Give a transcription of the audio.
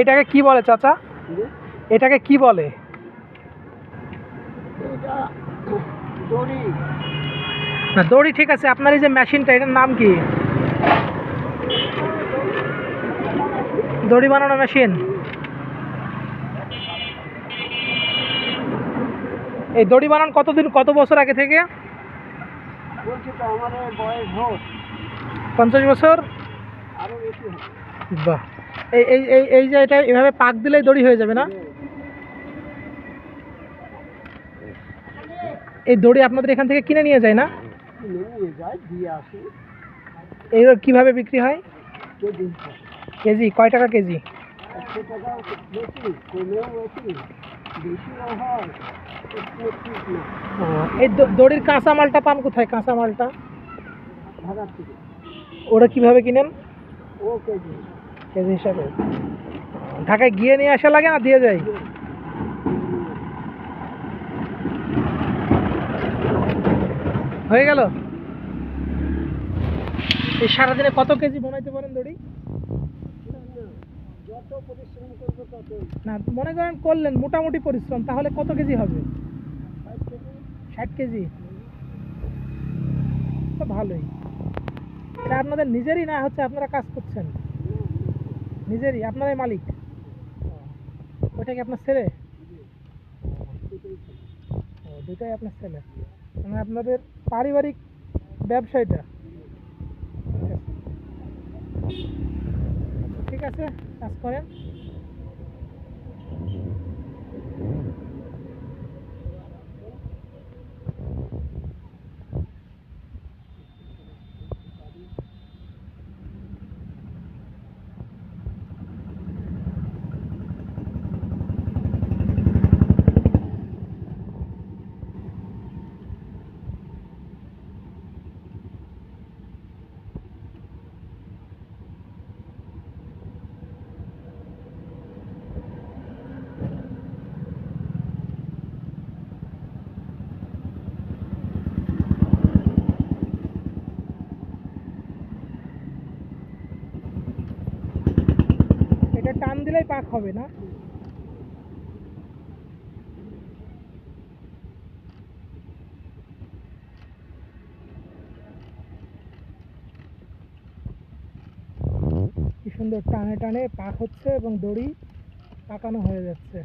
এটাকে কি বলে চাচা? এটাকে কি বলে? দড়ি। না দড়ি ঠিক আছে আপনার এই যে মেশিনটা এটার নাম কি? দড়ি বানানো মেশিন। এই দড়ি বানান কতদিন কত বছর আগে থেকে? পঞ্চাশ বছর? আরও বেশি বাহ। এই এই এই এই যে এটা এভাবে পাক দিলেই দড়ি হয়ে যাবে না? এই দড়ি আপনাদের এখান থেকে কিনে নিয়ে যায় না? এইগুলো কীভাবে বিক্রি হয়? কেজি, কয় টাকা কেজি? এই দড়ির কাঁচা মালটা পান কোথায়? কাঁচা মালটা থেকে কীভাবে কিনেন? ও কেজি কেজি হিসাবে। ঢাকায় গিয়ে নিয়ে আসা লাগে না, দিয়ে যায় হয়ে গেল? এই সারাদিনে কত কেজি বানাইতে পারেন দড়ি? না, মনে করেন করলেন, মোটামুটি পরিশ্রম, তাহলে কত কেজি হবে? ষাট কেজি। তো ভালোই। এটা আপনাদের নিজেরই না, হচ্ছে আপনারা কাজ করছেন? নিজেরই, আপনারাই মালিক। ওইটা কি আপনার ছেলে? ও আপনার ছেলে। মানে আপনাদের পারিবারিক ব্যবসায়টা। ঠিক আছে। কাজ করেন। এটা টান দিলেই পাক হবে না। কি সুন্দর টানে টানে পাক হচ্ছে এবং দড়ি পাকানো হয়ে যাচ্ছে।